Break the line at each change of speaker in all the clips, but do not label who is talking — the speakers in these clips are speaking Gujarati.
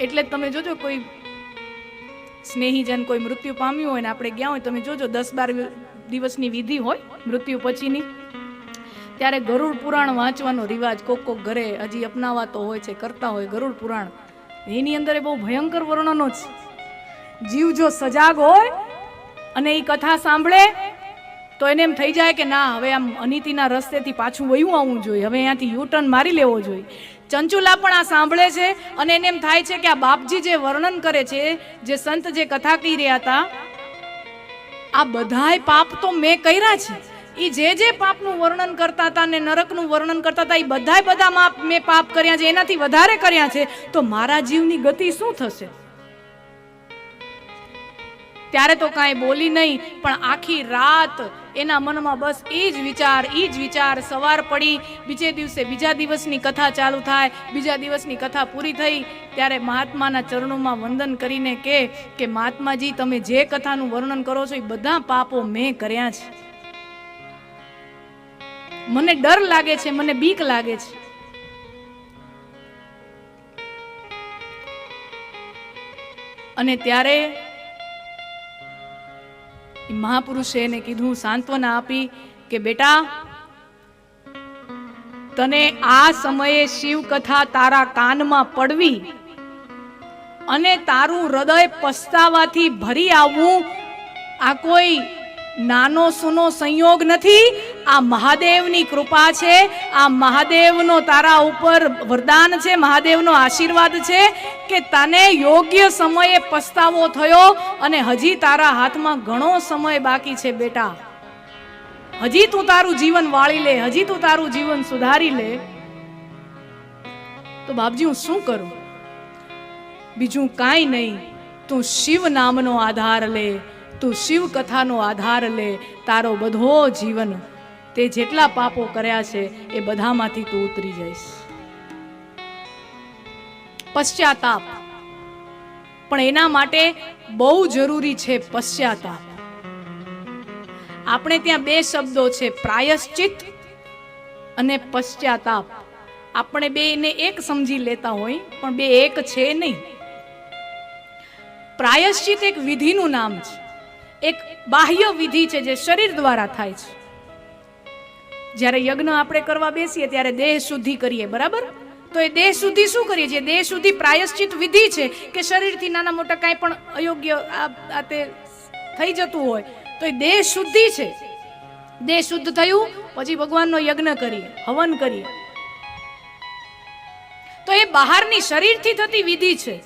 એટલે તમે જોજો કોઈ સ્નેહીજન કોઈ મૃત્યુ પામ્યું હોય ને આપણે ગયા હોય, તમે જોજો દસ બાર દિવસની વિધિ હોય, મૃત્યુ પછીની. ત્યારે ગરુડ પુરાણ વાંચવાનો રિવાજ કોક કોક ઘરે હજી અપનાવાતો હોય છે, કરતા હોય ગરુડ પુરાણ. એની અંદર એ બહુ ભયંકર વર્ણનો છે. જીવ જો સજાગ હોય અને એ કથા સાંભળે તો એને એમ થઈ જાય કે ના, હવે આમ અનિતિના રસ્તેથી પાછું વયું આવવું જોઈએ. હવે અહીંયાથી યુ ટર્ન મારી લેવો જોઈએ. ચંચુલા પણ આ સાંભળે છે અને એને એમ થાય છે કે આ બાપજી જે વર્ણન કરે છે, જે સંત જે કથા કહી રહ્યા હતા, આ બધાય પાપ તો મેં કર્યા છે. એ જે જે પાપનું વર્ણન કરતા હતા ને નરકનું વર્ણન કરતા હતા એ બધાય બધા માપ મેં પાપ કર્યા છે, એનાથી વધારે કર્યા છે. તો મારા જીવની ગતિ શું થશે? ત્યારે તો કાંઈ બોલી નહીં, પણ આખી રાત એના મનમાં બસ એ જ વિચાર એ જ વિચાર સવાર પડી. બીજે દિવસે બીજા દિવસની કથા ચાલુ થાય. બીજા દિવસની કથા પૂરી થઈ. ત્યારે મહાત્માના ચરણોમાં વંદન કરીને કે કે મહાત્માજી, તમે જે કથાનું વર્ણન કરો છો એ બધા પાપો મેં કર્યા છે. મને ડર લાગે છે, મને બીક લાગે છે. અને ત્યારે મહાપુરુષે એને કીધું, સાંત્વના આપી કે બેટા, તને આ સમયે શિવ કથા તારા કાનમાં પડવી અને તારું હૃદય પસ્તાવાથી ભરી આવવું આ કોઈ નાનો સુનો સંયોગ નથી? આ મહાદેવની કૃપા છે, આ મહાદેવનો તારા ઉપર વરદાન છે, મહાદેવનો આશીર્વાદ છે કે તને યોગ્ય સમયે પસ્તાવો થયો અને હજી તારા હાથમાં ઘણો સમય બાકી છે બેટા. હજી તું તારું જીવન વાળી લે, હજી તું તારું જીવન સુધારી લે. તો બાપજી, હું શું કરું? બીજું કાંઈ નહીં, તું શિવ નામનો આધાર લે, તું શિવ કથાનો આધાર લે, તારો બધો જીવન તે જેટલા પાપો કર્યા છે, એ બધામાંથી તું ઉતરી જઈશ. પશ્ચાતાપ. પણ એના માટે બહુ જરૂરી છે પશ્ચાતાપ. આપણે ત્યાં બે શબ્દો છે, પ્રાયશ્ચિત અને પશ્ચાતાપ. આપણે બે એને એક સમજી લેતા હોય, પણ બે એક છે નહીં. પ્રાયશ્ચિત એક વિધિનું નામ છે. એક બાહ્ય વિધિ છે, જે શરીર દ્વારા થાય છે. જ્યારે યજ્ઞ આપણે કરવા બેસીએ ત્યારે દેહ શુદ્ધિ કરીએ, બરાબર? તો એ દેહ શુદ્ધિ શું કરીએ છીએ? દેહ શુદ્ધિ પ્રાયશ્ચિત વિધિ છે કે શરીરથી નાના મોટા કાંઈ પણ અયોગ્ય આ તે થઈ જતું હોય, તો એ દેહ શુદ્ધિ છે. દેહ શુદ્ધ થયું, પછી ભગવાનનો યજ્ઞ કરીએ, હવન કરીએ. તો એ બહારની શરીરથી થતી વિધિ છે.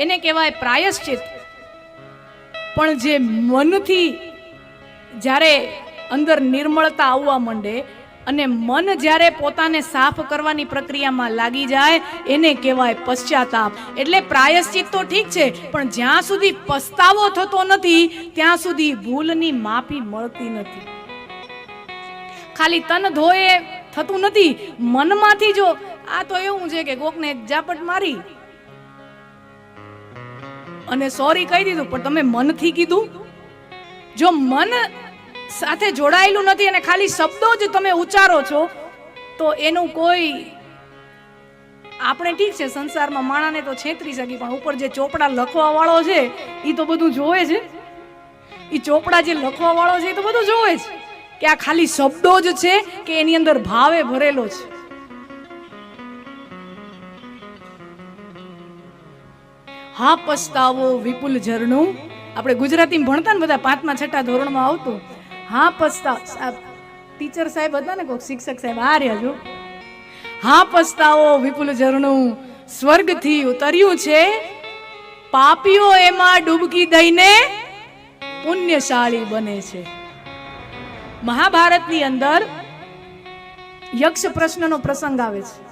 એને કહેવાય પ્રાયશ્ચિત. પણ જે મનથી જ્યારે અંદર નિર્મળતા આવવા માંડે અને મન જ્યારે પોતાને સાફ કરવાની પ્રક્રિયામાં લાગી જાય, એને કહેવાય પશ્ચાતાપ. એટલે પ્રાયશ્ચિત તો ઠીક છે, પણ જ્યાં સુધી પસ્તાવો થતો નથી, ત્યાં સુધી ભૂલની માફી મળતી નથી. ખાલી તન ધોએ થતું નથી. મનમાંથી જો, આ તો એવું છે કે કોકને ઝાપટ મારી અને સોરી કહી દીધું, પણ તમે મનથી કીધું? જો મન સાથે જોડાયેલું નથી અને ખાલી શબ્દો જ તમે ઉચ્ચારો છો, તો એનું કોઈ આપણે ઠીક છે, સંસારમાં માણાને તો છેતરી શકી, પણ ઉપર જે ચોપડા લખવા વાળો છે એ તો બધું જોવે છે. એ ચોપડા જે લખવા વાળો છે એ તો બધું જોવે છે. કે આ ખાલી શબ્દો જ છે કે એની અંદર ભાવે ભરેલો છે. હા, પસ્તાવો, વિપુલ ઝરણું. આપણે ગુજરાતીમાં ભણતા ને બધા પાંચમા છઠ્ઠા ધોરણમાં આવતું. હા, પસ્તાવ. ટીચર સાહેબ હતા ને કોઈક શિક્ષક સાહેબ, આ રહ્યા જો. હા, પસ્તાવો, વિપુલ ઝરણું, સ્વર્ગથી ઉતર્યું છે. પાપીઓ એમાં ડૂબકી દઈને પુણ્યશાળી બને છે. મહાભારતની અંદર યક્ષ પ્રશ્નનો પ્રસંગ આવે છે.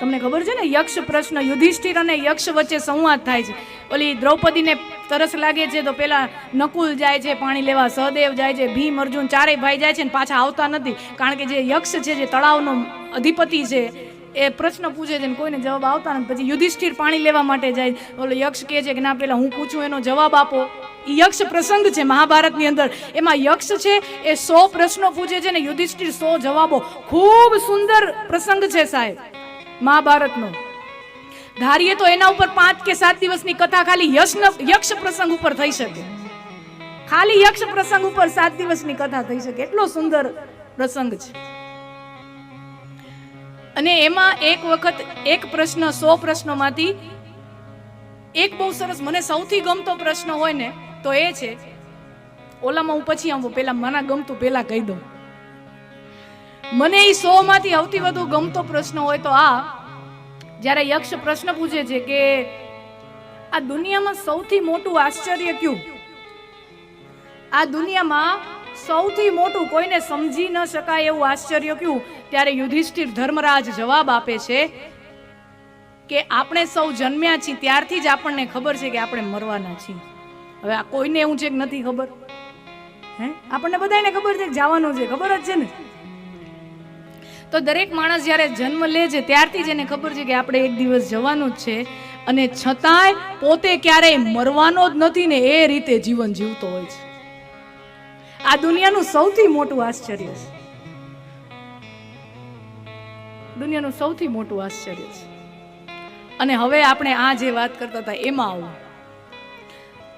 તમને ખબર છે ને? યક્ષ પ્રશ્ન યુધિષ્ઠિર અને યક્ષ વચ્ચે સંવાદ થાય છે. ઓલી દ્રૌપદીને તરસ લાગે છે તો પેલા નકુલ જાય છે, પાણી લેવા, સહદેવ જાય છે, ભીમ, અર્જુન ચારેય ભાઈ જાય છે ને પાછા આવતા નથી. કારણ કે જે યક્ષ છે, જે તળાવનો અધિપતિ છે, એ પ્રશ્ન પૂછે છે ને કોઈને જવાબ આવતા નથી. પછી યુધિષ્ઠિર પાણી લેવા માટે જાય. ઓલો યક્ષ કહે છે કે ના, પેલા હું પૂછું, એનો જવાબ આપો. યક્ષ પ્રસંગ છે મહાભારતની અંદર. એમાં યક્ષ છે, એ સો પ્રશ્નો પૂછે છે ને યુધિષ્ઠિર સો જવાબો. ખૂબ સુંદર પ્રસંગ છે સાહેબ, મહાભારતનો. ધારીએ તો એના ઉપર પાંચ કે સાત દિવસની કથા ખાલી યક્ષ પ્રસંગ ઉપર થઈ શકે. ખાલી યક્ષ પ્રસંગ ઉપર સાત દિવસની કથા થઈ શકે. એટલો સુંદર પ્રસંગ છે. અને એમાં એક વખત એક પ્રશ્ન, સો પ્રશ્નોમાંથી એક બહુ સરસ, મને સૌથી ગમતો પ્રશ્ન હોય ને, તો એ છે, ઓલામાં હું પછી આવું, પેલા મને ગમતું પેલા કહી દઉં. મને એ સો માંથી સૌથી વધુ ગમતો પ્રશ્ન હોય તો આ જ્યારે યક્ષ પ્રશ્ન પૂછે છે કે આ દુનિયામાં સૌથી મોટું આશ્ચર્ય કયું? આ દુનિયામાં સૌથી મોટું કોઈને સમજી ન શકાય એવું આશ્ચર્ય કયું? ત્યારે યુધિષ્ઠિર ધર્મરાજ જવાબ આપે છે કે આપણે સૌ જન્મ્યા છીએ, ત્યારથી જ આપણને ખબર છે કે આપણે મરવાના છીએ. હવે આ કોઈને એવું છે કે નથી ખબર? હે? આપણને બધાને ખબર છે કે જવાનું છે, ખબર જ છે ને? તો દરેક માણસ જ્યારે જન્મ લે છે, ત્યારથી જ એને ખબર છે કે આપણે એક દિવસ જવાનું જ છે. અને છતાંય પોતે ક્યારેય મરવાનો જ નથી ને એ રીતે જીવન જીવતો હોય છે. આ દુનિયાનું સૌથી મોટું આશ્ચર્ય છે. દુનિયાનું સૌથી મોટું આશ્ચર્ય છે. અને હવે આપણે આ જે વાત કરતા હતા, એમાં આવું.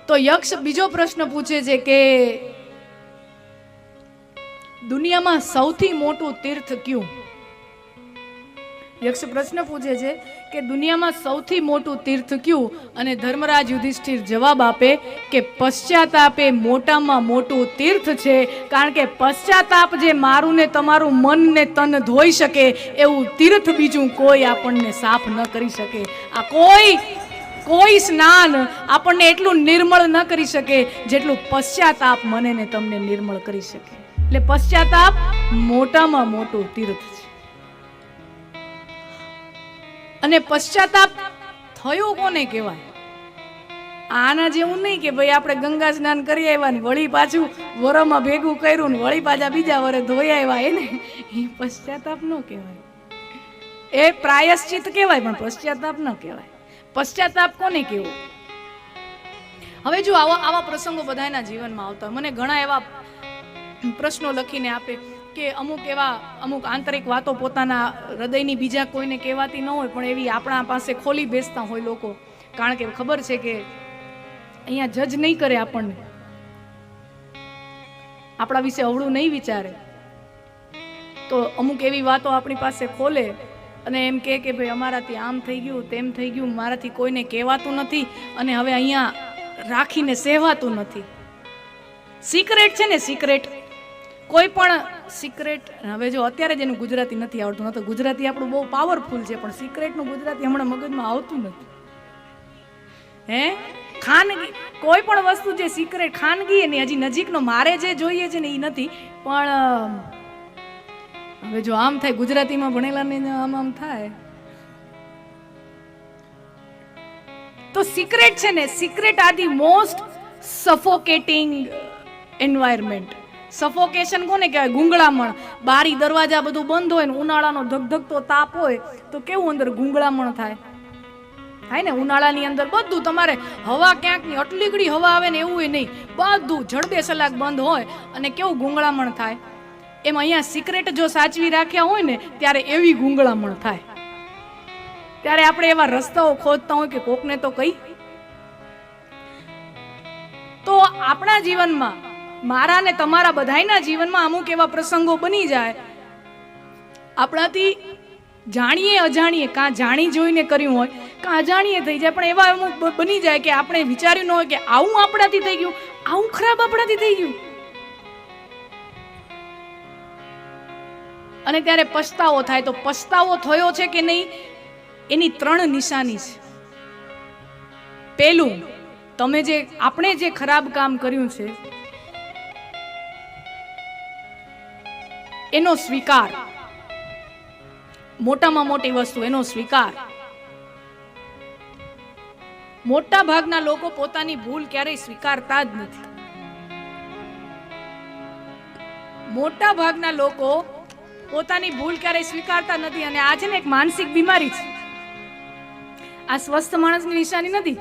તો યક્ષ બીજો પ્રશ્ન પૂછે છે કે દુનિયામાં સૌથી મોટું તીર્થ કયું? યક્ષ પ્રશ્ન પૂછે છે કે દુનિયામાં સૌથી મોટું તીર્થ કયું? અને ધર્મરાજ યુધિષ્ઠિર જવાબ આપે કે પશ્ચાતાપે મોટામાં મોટું તીર્થ છે, કારણ કે પશ્ચાતાપ જે મારું ને તમારું મન ને તન ધોઈ શકે, એવું તીર્થ બીજું કોઈ આપણને સાફ ન કરી શકે. આ કોઈ કોઈ સ્નાન આપણને એટલું નિર્મળ ન કરી શકે જેટલું પશ્ચાતાપ મને ને તમને નિર્મળ કરી શકે. એટલે પશ્ચાતાપ મોટામાં મોટું તીર્થ અને પશ્ચાતાપ થયો કોને કહેવાય? આના જેવું નહીં કે ભાઈ આપણે ગંગા સ્નાન કરી આવ્યા ને વળી પાછું વરમાં ભેગું કર્યું ને વળી પાછા બીજા વરે ધોઈ આવ્યા, એને એ પશ્ચાતાપ ન કહેવાય. એ પ્રાયશ્ચિત કહેવાય, પણ પશ્ચાતાપ ન કહેવાય. પશ્ચાતાપ કોને કેવો હવે જો આવા આવા પ્રસંગો બધાના જીવનમાં આવતા મને ઘણા એવા પ્રશ્નો લખીને આપે. કે અમુક એવા, અમુક આંતરિક વાતો પોતાના હૃદયની બીજા કોઈને કહેવાતી ન હોય, પણ એવી આપણા પાસે ખોલી બેસતા હોય લોકો. કારણ કે ખબર છે કે અહીંયા જજ નહીં કરે આપણને. આપણા વિશે અવળું નહીં વિચારે. તો અમુક એવી વાતો આપણી પાસે ખોલે અને એમ કહે કે ભાઈ, અમારાથી આમ થઈ ગયું, તેમ થઈ ગયું, મારાથી કોઈને કહેવાતું નથી અને હવે અહીંયા રાખીને સહેવાતું નથી. સિક્રેટ છે ને સિક્રેટ કોઈ પણ સિક્રેટ હવે જો અત્યારે જ એનું ગુજરાતી નથી આવડતું ન ગુજરાતી આપણું બહુ પાવરફુલ છે, પણ સિક્રેટનું ગુજરાતી હમણાં મગજમાં આવતું નથી. હે? ખાનગી, કોઈ પણ વસ્તુ જે સિક્રેટ ખાનગી એની હજી નજીકનો મારે જે જોઈએ છે ને એ નથી, પણ હવે જો આમ થાય ગુજરાતીમાં ભણેલા ને આમ આમ થાય. તો સિક્રેટ છે ને secret are the most suffocating environment suffocation કોને કહેવાય? ગુંગળામણ. બારી, દરવાજા બધું બંધ હોય ને ઉનાળાનો ધગધગતો તાપ હોય, તો કેવું અંદર ગુંગળામણ થાય? થાય ને? ઉનાળાની અંદર બધું તમારે હવા ક્યાંકની અટલીગડી હવા આવે ને એવું નહીં. બધું જડબે સલાક બંધ હોય અને કેવું ગુંગળામણ થાય? એમ અહીંયા સિક્રેટ જો સાચવી રાખ્યા હોય ને, ત્યારે એવી ગુંગળામણ થાય. ત્યારે આપણે એવા રસ્તાઓ ખોદતા હોય કે કોકને તો કઈ તો આપણા જીવનમાં મારા ને તમારા બધાના જીવનમાં અમુક એવા પ્રસંગો બની જાય. આપણાથી જાણીએ, અજાણીએ, કાં જાણી જોઈને કર્યું હોય, કાં અજાણીએ થઈ જાય, પણ એવા અમુક બની જાય કે આપણે વિચાર્યું ન હોય કે આવું આપણાથી થઈ ગયું, આવું ખરાબ આપણાથી થઈ ગયું. અને ત્યારે પસ્તાવો થાય, તો પસ્તાવો થયો છે કે નહીં, એની ત્રણ નિશાની છે. પેલું, તમે જે, આપણે જે ખરાબ કામ કર્યું છે એનો સ્વીકાર. મોટામાં મોટી વસ્તુ, એનો સ્વીકાર. મોટા ભાગના લોકો પોતાની ભૂલ ક્યારેય સ્વીકારતા જ નથી. મોટા ભાગના લોકો પોતાની ભૂલ ક્યારેય સ્વીકારતા નથી અને આ છે ને એક માનસિક બીમારી છે. આ સ્વસ્થ માણસની નિશાની નથી.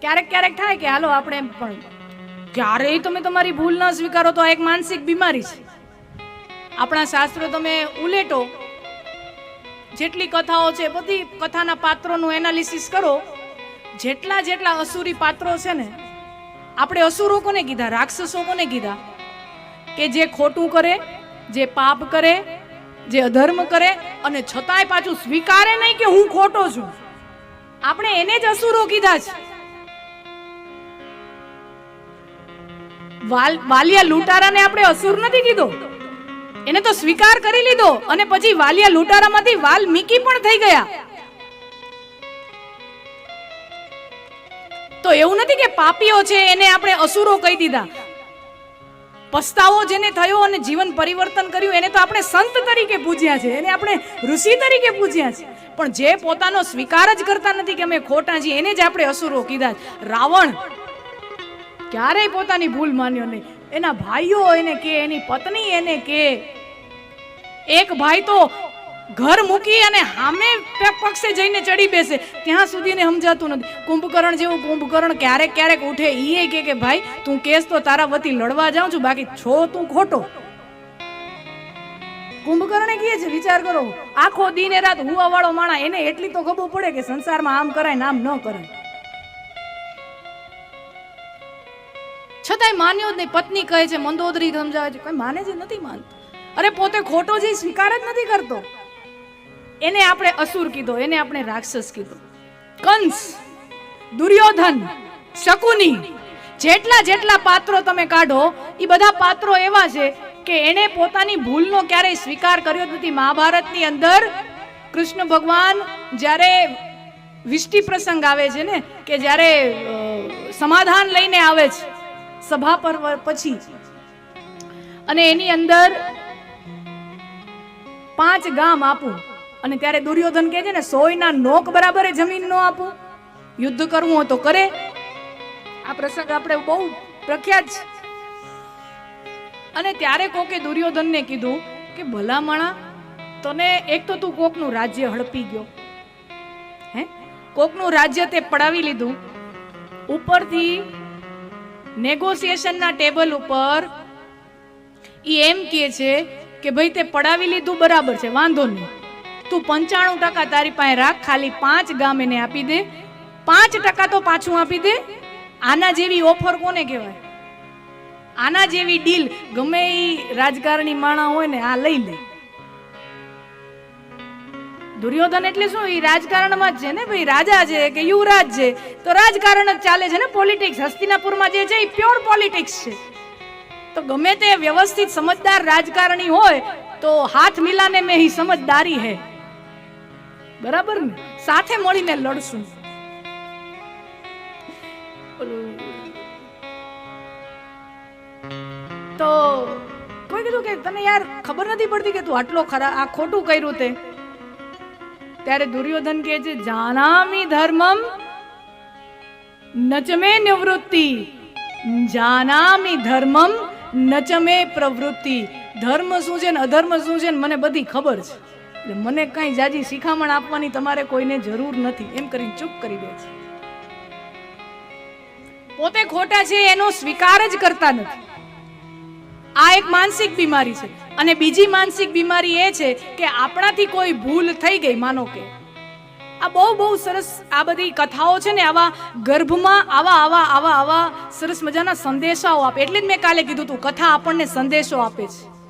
ક્યારેક ક્યારેક થાય કે, હાલો, આપણે પણ. ક્યારેય તમે તમારી ભૂલ ન સ્વીકારો તો આ એક માનસિક બીમારી છે. આપણા શાસ્ત્રો તમે ઉલેટો. જેટલી કથાઓ છે, બધી કથાના પાત્રોનું એનાલિસિસ કરો. જેટલા જેટલા અસુરી પાત્રો છે ને, આપણે અસુરો કોને કીધા? રાક્ષસો કોને કીધા? કે જે ખોટું કરે, જે પાપ કરે, જે અધર્મ કરે, અને છતાંય પાછું સ્વીકારે નહીં કે હું ખોટો છું. આપણે એને જ અસુરો કીધા છે. વાલ વાલિયા લૂંટારાને આપણે અસુર નથી કીધો? એને તો સ્વીકાર કરી લીધો અને પછી વાલિયા લૂંટારામાંથી વાલ્મીકી પણ થઈ ગયા. તો એવું નથી કે પાપીઓ છે એને આપણે અસુરો કહી દીધા. પસ્તાવો જેને થયો અને જીવન પરિવર્તન કર્યું, એને તો આપણે સંત તરીકે પૂજ્યા છે, એને આપણે ઋષિ તરીકે પૂજ્યા છે. પણ જે પોતાનો સ્વીકાર જ કરતા નથી કે અમે ખોટા છીએ, એને જ આપણે અસુરો કીધા રાવણ ક્યારેય પોતાની ભૂલ માન્યો નહીં. એના ભાઈઓ એને કે, એની પત્ની એને કે. એક ભાઈ તો ઘર મૂકી અને સામે પક્ષે જઈને ચડી બેસે. ત્યાં સુધી ને સમજાતું નથી. કુંભકર્ણ જેવું કુંભકર્ણ ક્યારેક ક્યારેક ઉઠે એ કે કે, ભાઈ, તું કેસ તો તારા વતી લડવા જાઉં છું, બાકી છો તું ખોટો. કુંભકર્ણે કહે છે, વિચાર કરો, આખો દિને રાત હુવા વાળો માણા, એને એટલી તો ખબર પડે કે સંસારમાં આમ કરાય ને આમ ન કરાય. છતાંય માન્યો જ નહીં પત્ની કહે છે, મંદોદરી સમજાવે છે. કોઈ માને જ નથી માનતો. અરે, પોતે ખોટો જે સ્વીકાર જ નથી કરતો. એને આપણે અસુર કીધો, એને આપણે રાક્ષસ કીધો. કંસ, દુર્યોધન, શકુની, જેટલા જેટલા પાત્રો તમે કાઢો એ બધા પાત્રો એવા છે કે એણે પોતાની ભૂલનો ક્યારેય સ્વીકાર કર્યો નથી. મહાભારતની અંદર કૃષ્ણ ભગવાન જ્યારે વિષ્ટિ પ્રસંગ આવે છે ને, કે જ્યારે સમાધાન લઈને આવે છે સભા પર્વ પછી. અને એની અંદર પાંચ ગામ આપું. અને ત્યારે દુર્યોધન કહે છે ને, સોયના નોક બરાબર જમીન નો આપું. યુદ્ધ કરવું હોય તો કરે. આ પ્રસંગ આપણે બહુ પ્રખ્યાત છે. અને ત્યારે કોકે દુર્યોધનને કીધું કે, ભલામણા, તને એક તો તું કોકનું રાજ્ય હડપી ગયો. હે? કોકનું રાજ્ય તે પડાવી લીધું. ઉપરથી નેગોશિએશનના ટેબલ ઉપર એ એમ કહે છે કે ભાઈ તે પડાવી લીધું બરાબર છે, વાંધો નહીં. તું પંચાણું ટકા તારી પાસે રાખ, ખાલી પાંચ ગામ એને આપી દે. પાંચ ટકા તો પાછું આપી દે. આના જેવી ઓફર કોને કહેવાય? આના જેવી ડીલ. ગમે એ રાજકારણી માણા હોય ને, આ લઈ લે. દુર્યોધન એટલે શું? એ રાજકારણમાં જ છે ને ભાઈ? રાજા છે કે યુવરાજ છે? તો રાજકારણ જ ચાલે છે ને પોલિટિક્સ હસ્તિનાપુરમાં જે છે એ પ્યોર પોલિટિક્સ છે. તો ગમે તે વ્યવસ્થિત સમજદાર રાજકારણી હોય, તો હાથ મિલાને મેં સમજદારી હે. બરાબર ને? સાથે મળીને લડશું. તો કોઈ કીધું કે, તને યાર ખબર નથી પડતી કે તું આટલો ખરા, આ ખોટું કર્યું તે? ત્યારે દુર્યોધન કહે છે, જાનામી ધર્મમ નચમે નિવૃત્તિ, જાનામી ધર્મમ નચમે પ્રવૃત્તિ. ધર્મ શું છે ને અધર્મ શું છે ને મને બધી ખબર છે. એટલે મને કઈ જાજી શિખામણ આપવાની તમારે કોઈને જરૂર નથી. એમ કરીને ચૂપ કરી દે છે. પોતે ખોટા છે, એનો સ્વીકાર જ કરતા નથી. આ એક માનસિક બીમારી છે. અને બીજી માનસિક બીમારી એ છે કે આપણાથી કોઈ ભૂલ થઈ ગઈ, માનો કે. આ બહુ બહુ સરસ આ બધી કથાઓ છે ને, આવા ગર્ભમાં આવા આવા આવા આવા સરસ મજાના સંદેશાઓ આપે. એટલે જ મેં કાલે કીધું હતું કથા આપણને સંદેશો આપે છે.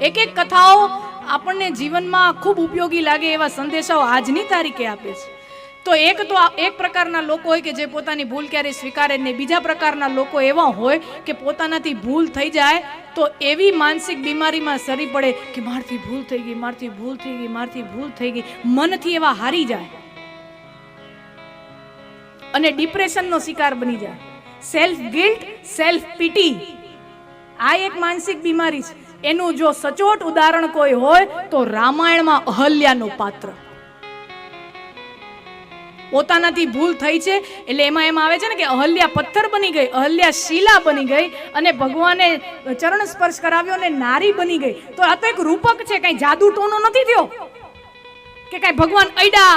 એક એક કથાઓ આપણને જીવનમાં ખૂબ ઉપયોગી લાગે એવા સંદેશાઓ આજની તારીખે આપે છે. તો એક તો એક પ્રકારના લોકો હોય કે જે પોતાની ભૂલ ક્યારેય સ્વીકારે નહીં. બીજા પ્રકારના લોકો એવા હોય કે પોતાનાથી ભૂલ થઈ જાય તો એવી માનસિક બીમારીમાં સરી પડે કે મારથી ભૂલ થઈ ગઈ, મારથી ભૂલ થઈ ગઈ, મારથી ભૂલ થઈ ગઈ. મનથી એવા હારી જાય. અને ડિપ્રેશનનો શિકાર બની જાય. સેલ્ફ ગિલ્ટ સેલ્ફ પીટી આ એક માનસિક બીમારી છે. એનું જો સચોટ ઉદાહરણ કોઈ હોય તો રામાયણમાં અહલ્યાનું પાત્ર. પોતાનાથી ભૂલ થઈ છે. એટલે એમાં એમ આવે છે ને કે અહલ્યા પથ્થર બની ગઈ, અહલ્યા શીલા બની ગઈ અને ભગવાને ચરણ સ્પર્શ કરાવ્યો અને નારી બની ગઈ. તો આ તો એક રૂપક છે, કઈ જાદુ ટોનો નથી થયો? કે કઈ ભગવાન અડા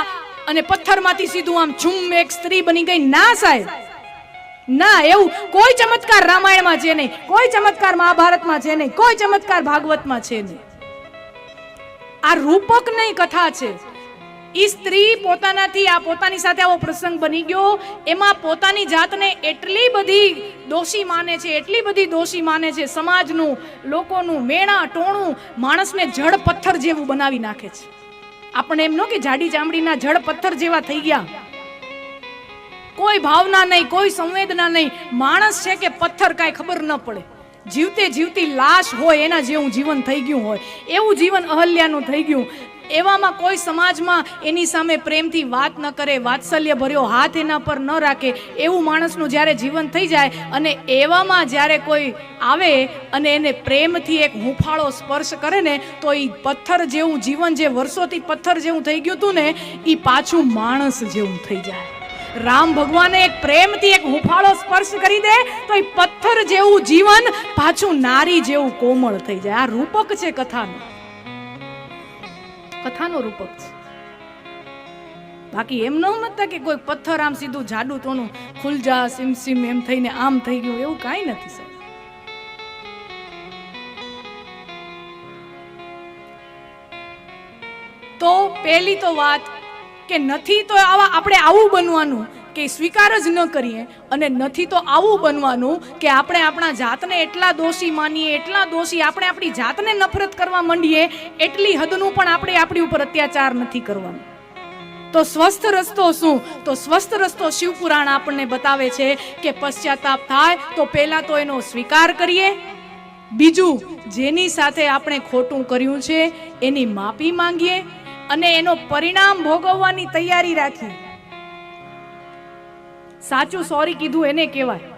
અને પથ્થરમાંથી સીધું આમ ઝુમ એક સ્ત્રી બની ગઈ? ના, સાહેબ. ના, એવું કોઈ ચમત્કાર રામાયણમાં છે નહીં. કોઈ ચમત્કાર મહાભારતમાં છે નહીં. કોઈ ચમત્કાર ભાગવતમાં છે નહીં. આ રૂપક નહીં કથા છે. ઈ સ્ત્રી પોતાનાથી આ પોતાની સાથે આવો પ્રસંગ બની ગયો. એમાં પોતાની જાતને એટલી બધી દોષી માને છે, એટલી બધી દોષી માને છે, સમાજનું, લોકોનું, મેણા, ટોણું, માણસને જડ પથ્થર જેવું બનાવી નાખે છે. આપણે એમ નો કે જાડી ચામડીના જડ પથ્થર જેવા થઈ ગયા. કોઈ ભાવના નહીં, કોઈ સંવેદના નહીં. માણસ છે કે પથ્થર કાંઈ ખબર ન પડે. જીવતે જીવતી લાશ હોય, એના જેવું જીવન થઈ ગયું હોય. એવું જીવન અહલ્યાનું થઈ ગયું. એવામાં કોઈ સમાજમાં એની સામે પ્રેમથી વાત ન કરે વાત્સલ્ય ભર્યો હાથ એના પર ન રાખે, એવું માણસનું જ્યારે જીવન થઈ જાય અને એવામાં જ્યારે કોઈ આવે અને એને પ્રેમથી એક હુંફાળો સ્પર્શ કરે ને, તો એ પથ્થર જેવું જીવન જે વર્ષોથી પથ્થર જેવું થઈ ગયું હતું ને એ પાછું માણસ જેવું થઈ જાય. રામ ભગવાને એક પ્રેમથી એક હુંફાળો સ્પર્શ કરી દે, તો એ પથ્થર જેવું જીવન પાછું નારી જેવું કોમળ થઈ જાય. આ રૂપક છે કથાનું. કથાનો રૂપક છે. બાકી એમ ન મતતા કે કોઈ પથ્થર આમ સીધું જાડું તોનું ખુલજા, સિમ સિમ એમ થઈને આમ થઈ ગયું, એવું કાંઈ નથી સાહેબ. તો પહેલી તો વાત કે નથી તો આવા આપણે આવું બનવાનું. કે સ્વીકાર જ ન કરીએ અને નથી તો આવું બનવાનું કે આપણે આપણા જાતને એટલા દોષી માનીએ, એટલા દોષી આપણે આપણી જાતને નફરત કરવા માંડીએ, એટલી હદનું પણ આપણે આપણી ઉપર અત્યાચાર નથી કરવાનું. તો સ્વસ્થ રસ્તો શું? તો સ્વસ્થ રસ્તો શિવપુરાણ આપણને બતાવે છે કે પશ્ચાતાપ થાય તો પહેલા તો એનો સ્વીકાર કરીએ. બીજું, જેની સાથે આપણે ખોટું કર્યું છે, એની માફી માંગીએ અને એનો પરિણામ ભોગવવાની તૈયારી રાખી સાચું સોરી કીધું એને કહેવાય.